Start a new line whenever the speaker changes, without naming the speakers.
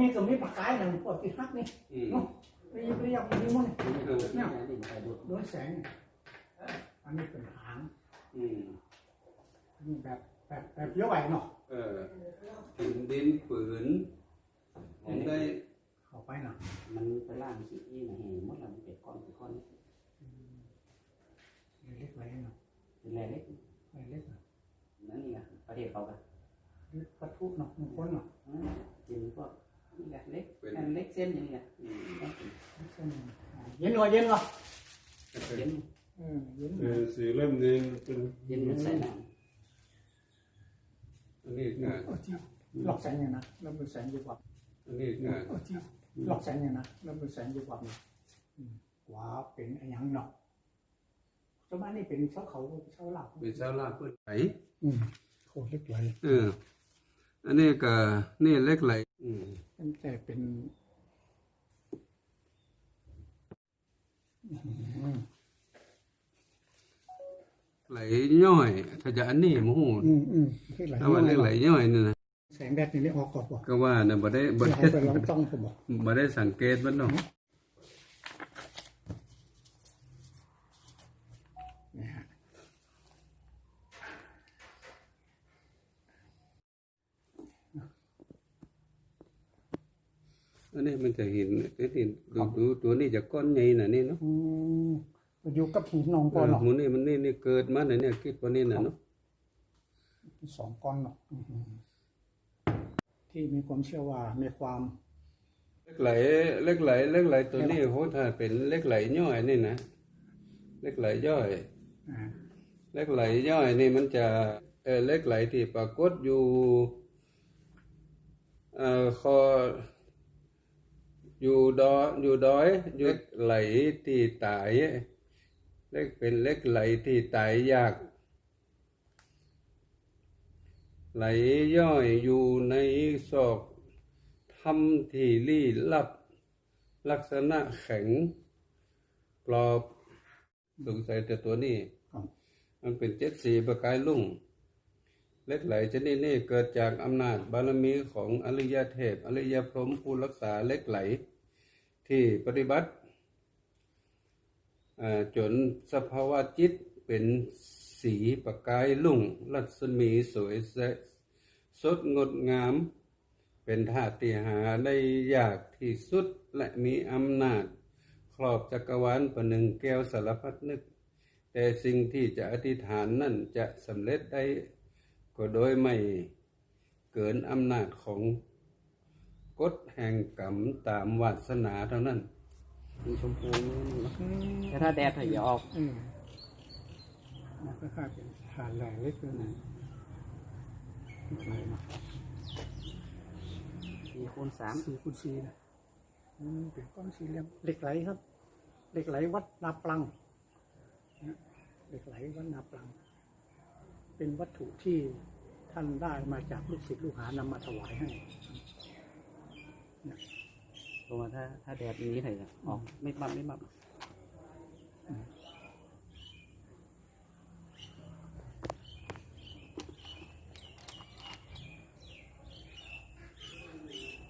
นี่ก็มีปากกายนึ่งปวดที่ฮักนี่
อืม
เนาะเรียบเรียบนี่มัน
เออ
เนี่ยโดนแสงอันนี้เป็นหาง
อืม
นนี้แบบแบบแบบเยอะไหวเนาะ
เออถึงดินปืนผมได้
เข้าไปเนาะ
มันไปล่างสีอี้นะเห็นมดแล้วมันเป็นก้อนเป็นก้อน
เล็กไหวเนาะ
เป็นแรเล็ก
เล็กเนาะ
นั่นนี่ไงประเทศเขากัน
ปัทุเนาะมงคลเนาะ
เป็นพวก นี่แหละเล็กแค่เล็กเส้นอย่างนี้แหละ
อืม
เย็นหน่อยเย็นหน่อย
เย็น
อืมเย็น
เออสีเล่มนี้เป็น
เย็นมันใส่น้
อันนี้งาน
หลอกแสงเนี่ยนะแล้วมันแสงอยู่กว่า
อันนี้งาน
หลอกแสงเนี่ยนะแล้วมันแสงอยู่กว่าว่าเป็นอะไรยังเนาะสมัยนี้เป็นเช้าเขาเช้าหลับ
เป็นชาวลาดเพื่อนไหล
อืมโคตรเล็กไหล
เออ อันนี้ก็นี่เล็กไหลอืม
ตั้งแต่เป็น
ไหลย่อย ถ้าจะอันนี้มู้
อืมอืมที่ไหล
ถ้าว่าเล็กไหลย่อยนี่นะ
แสงแดดนี่ได้ออกก่อนบอก
ก็ว่านะบ่ได้บ่
ที่
ได้
เขาไปลองต้องผมบอก
บ่ได้สังเกตมันเนาะ
นะ
อันนี้มันจะเห็นไอ้นี่ดูดูตัวนี้จะก้อนใหญ่น่ะนี่เนาะ
อืมอยู่กับหินนอง
เอ
ก้อน
อ
เนาะ
หมูนี่มันนี่นี่เกิดมาเนี่ยเนี่ยคิดว่านี่น่ะเนาะ
สองก้อนเนาะอืมที่มีความเชื่อว่ามีความ
เล็กไหลเล็กไหลเล็กไหลตัวนี้โหถ้าเป็นเล็กไหลย่อยนี่นะเล็กไหลย่อย
อ่า
เล็กไหลย่อยนี่มันจะเออเล็กไหลที่ปรากฏอยู่เอ่อคอ อยู่ดออยู่ดอยอยู่ไหลที่ตายเล็กเป็นเล็กไหลที่ตายยาก ไหลย่อยอยู่ในศอกถ้ำที่ลี้ลับ ลักษณะแข็งกรอบสงสัยแต่ตัวนี้
ครับ
มันเป็นเจ็ดสีประกายลุ่ง เล็กไหลชนิดนี้เกิดจากอำนาจบารมีของอริยเทพ อริยพรหมผู้รักษาเล็กไหล ที่ปฏิบัติจนสภาวะจิตเป็นสีประกายลุ่ง รัศมีสวยสสดงดงาม เป็นธาตุที่หาได้ยากที่สุดและมีอำนาจ ครอบจักรวาลประหนึ่งแก้วสารพัดนึก แต่สิ่งที่จะอธิษฐานนั่นจะสำเร็จได้ ก็โดยไม่เกินอำนาจของกฎแห่งกรรมตามวาสนาเท่านั้นำ
มีชมพูเนาะแต่ถ้าแดดถ้าอย่าออก
อืมมันก็ค่าเป็นฐานแหล่เล็กเลยนะอะไรเนาะ
สี่คูณสาม
สี่คูณสี่นะอืมเป็นก้อนสี่เหลี่ยมเหล็กไหลครับเหล็กไหลวัดนาปลังนะเหล็กไหลวัดนาปลัง เป็นวัตถุที่ท่านได้มาจากลูกศิษย์ลูกหานำมาถวายให้
เพราะว่าถ้าถ้าแดดอย่างนี้ไหนอย่าออกไม่บับไม่บับ